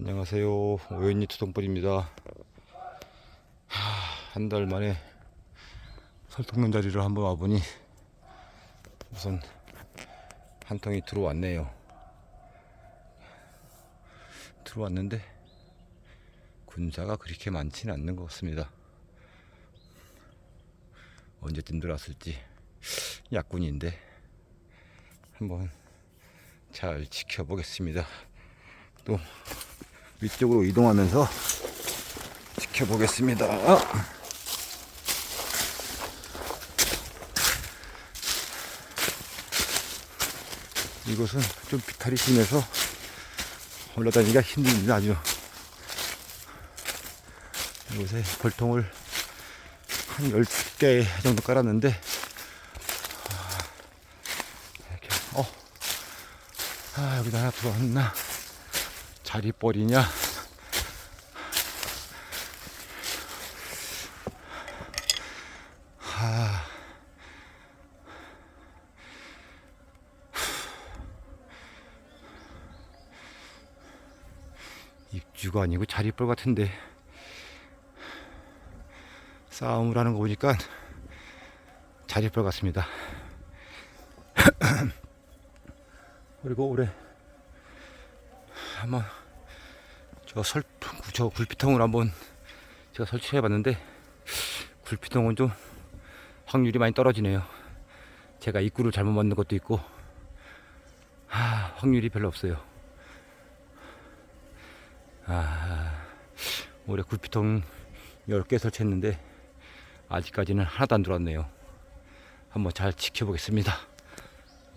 안녕하세요. 오연이 투동벌입니다. 한 달 만에 설통면 자리를 한번 와보니 우선 한 통이 들어왔네요. 들어왔는데 군사가 그렇게 많지는 않는 것 같습니다. 언제쯤 들어왔을지 약군인데 한번 잘 지켜보겠습니다. 또 위쪽으로 이동하면서 지켜보겠습니다. 이곳은 좀 비탈이 심해서 올라다니기가 힘듭니다. 아주 이곳에 벌통을 한 10개 정도 깔았는데 아, 이렇게 어, 아 여기다 하나 들어왔나 자리벌이냐? 하. 입주가 아니고 자리벌 같은데. 싸움을 하는 거 보니까 자리벌 같습니다. 그리고 올해 한번 저 설, 저 굴피통을 한번 제가 설치해 봤는데 굴피통은 좀 확률이 많이 떨어지네요. 제가 입구를 잘못 만든 것도 있고 하, 확률이 별로 없어요. 아, 올해 굴피통 10개 설치했는데 아직까지는 하나도 안 들어왔네요. 한번 잘 지켜보겠습니다.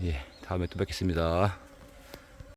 예, 다음에 또 뵙겠습니다.